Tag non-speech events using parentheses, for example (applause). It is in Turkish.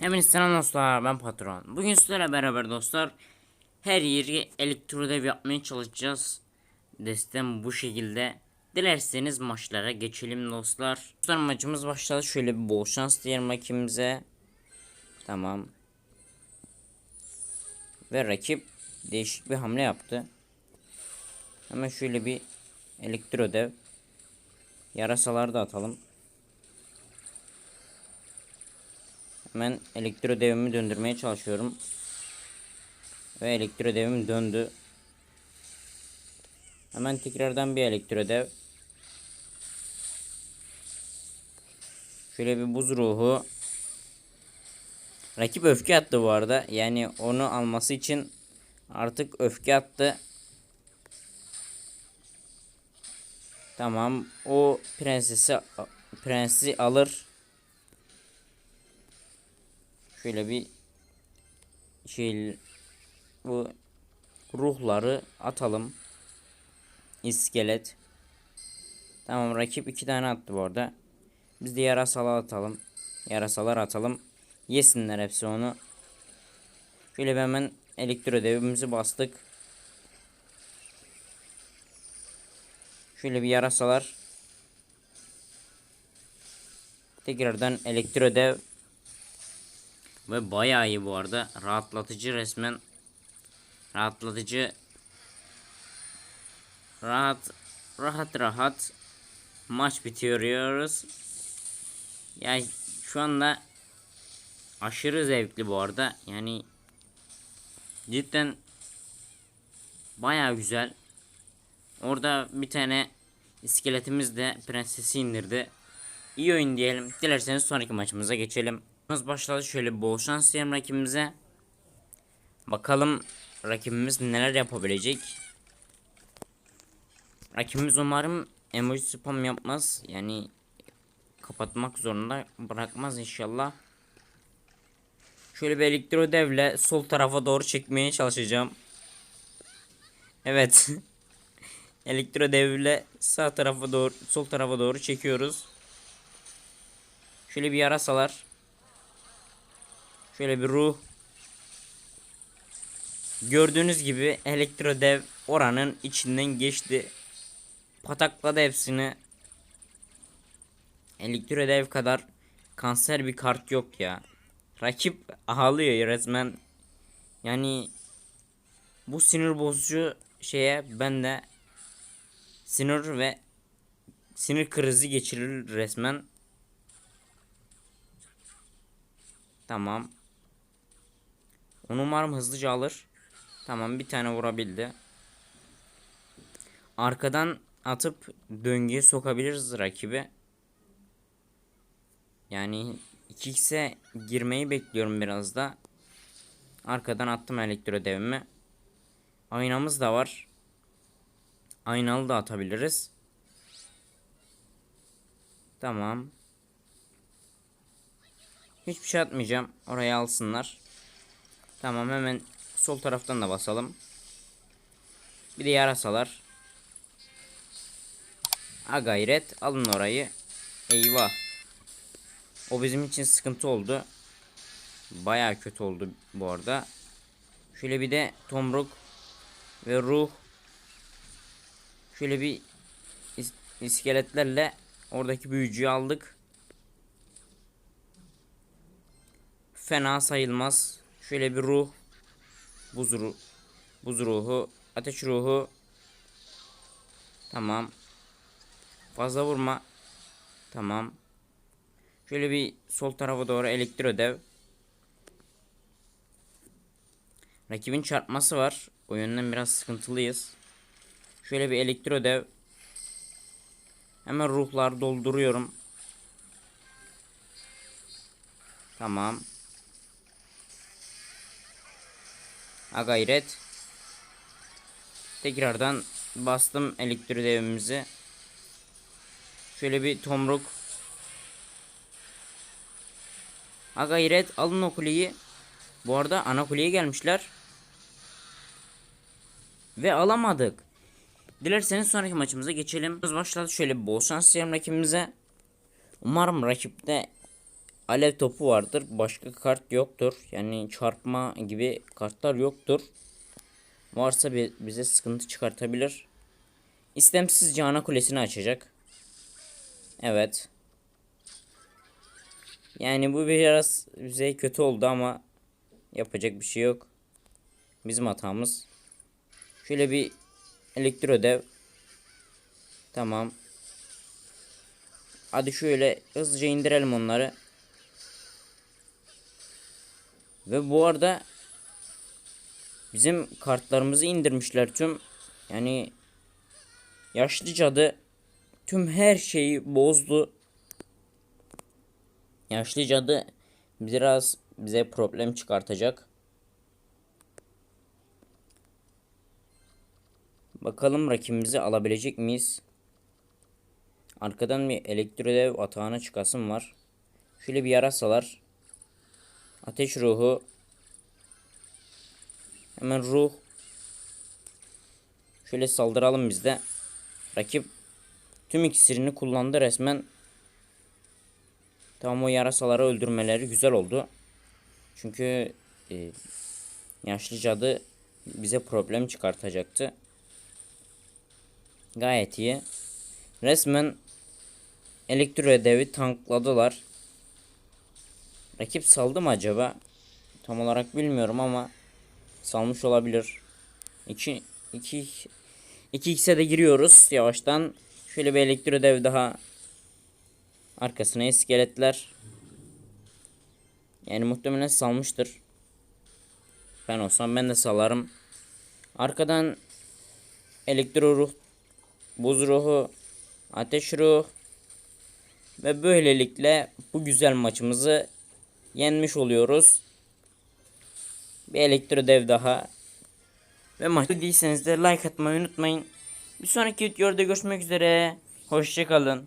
Hepinize selam dostlar ben patron. Bugün sizlerle beraber dostlar her yeri elektrodev yapmaya çalışacağız. Destem bu şekilde. Dilerseniz maçlara geçelim dostlar. Dostlar maçımız başladı. Şöyle bir bol şans diyelim rakibimize. Tamam. Ve rakip değişik bir hamle yaptı. Hemen şöyle bir elektrodev. Yarasaları da atalım. Hemen elektro devimi döndürmeye çalışıyorum. Ve elektro devim döndü. Hemen tekrardan bir elektro dev. Şöyle bir buz ruhu. Rakip öfke attı bu arada. Yani onu alması için artık öfke attı. Tamam. O prensesi prensi alır. Şöyle bir şey bu ruhları atalım. İskelet. Tamam rakip iki tane attı bu arada. Biz de yarasalar atalım. Yarasalar atalım. Yesinler hepsi onu. Şöyle hemen elektro devimizi bastık. Şöyle bir yarasalar. Tekrardan elektro dev ve bayağı iyi bu arada. Rahatlatıcı resmen. Rahatlatıcı. Rahat rahat rahat maç bitiriyoruz. Yani şu anda aşırı zevkli bu arada. Yani cidden bayağı güzel. Orada bir tane iskeletimiz de prensesi indirdi. İyi oyun diyelim. Dilerseniz sonraki maçımıza geçelim. Maçımız başladı. Şöyle bol şans diyelim rakibimize. Bakalım rakibimiz neler yapabilecek. Rakibimiz umarım emoji spam yapmaz. Yani kapatmak zorunda bırakmaz inşallah. Şöyle bir elektro devle sol tarafa doğru çekmeye çalışacağım. Evet. (laughs) elektro devle sağ tarafa doğru sol tarafa doğru çekiyoruz. Şöyle bir yarasalar. Şöyle bir ruh. Gördüğünüz gibi elektro dev oranın içinden geçti. Patakladı hepsini. Elektro dev kadar kanser bir kart yok ya. Rakip ağlıyor resmen. Yani bu sinir bozucu şeye ben de sinir ve sinir krizi geçirir resmen. Tamam. Onu umarım hızlıca alır. Tamam bir tane vurabildi. Arkadan atıp döngüye sokabiliriz rakibi. Yani 2x'e girmeyi bekliyorum biraz da. Arkadan attım elektro devimi. Aynamız da var. Aynalı da atabiliriz. Tamam. Hiçbir şey atmayacağım. Oraya alsınlar. Tamam hemen sol taraftan da basalım. Bir de yarasalar. Ha gayret alın orayı. Eyvah. O bizim için sıkıntı oldu. Baya kötü oldu bu arada. Şöyle bir de tomruk ve ruh. Şöyle bir is iskeletlerle oradaki büyücüyü aldık. Fena sayılmaz. Şöyle bir ruh. Buz, ruh, buz ruhu. Ateş ruhu. Tamam. Fazla vurma. Tamam. Şöyle bir sol tarafa doğru elektro dev. Rakibin çarpması var. O yönden biraz sıkıntılıyız. Şöyle bir elektro dev. Hemen ruhlar dolduruyorum. Tamam. Ha gayret. Tekrardan bastım elektro devimizi. Şöyle bir tomruk. Ha gayret alın o kuleyi. Bu arada ana kuleye gelmişler. Ve alamadık. Dilerseniz sonraki maçımıza geçelim. Başladı şöyle bol şans rakibimize. Umarım rakipte alev topu vardır. Başka kart yoktur. Yani çarpma gibi kartlar yoktur. Varsa bi- bize sıkıntı çıkartabilir. İstemsiz cana kulesini açacak. Evet. Yani bu biraz bize kötü oldu ama yapacak bir şey yok. Bizim hatamız. Şöyle bir elektro ödev. Tamam. Hadi şöyle hızlıca indirelim onları. Ve bu arada bizim kartlarımızı indirmişler tüm. Yani yaşlı cadı tüm her şeyi bozdu. Yaşlı cadı biraz bize problem çıkartacak. Bakalım rakibimizi alabilecek miyiz? Arkadan bir elektrodev atağına çıkasım var. Şöyle bir yarasalar. Ateş ruhu. Hemen ruh. Şöyle saldıralım biz de. Rakip tüm iksirini kullandı resmen. Tamam o yarasaları öldürmeleri güzel oldu. Çünkü e, yaşlı cadı bize problem çıkartacaktı. Gayet iyi. Resmen elektro ödevi tankladılar. Rakip saldı mı acaba? Tam olarak bilmiyorum ama salmış olabilir. 2 2 2 x'e de giriyoruz yavaştan. Şöyle bir elektro ödev daha arkasına iskeletler. Yani muhtemelen salmıştır. Ben olsam ben de salarım. Arkadan elektro ruh, buz ruhu, ateş ruh ve böylelikle bu güzel maçımızı yenmiş oluyoruz. Bir elektro dev daha. Ve maç değilseniz de like atmayı unutmayın. Bir sonraki videoda görüşmek üzere. Hoşçakalın.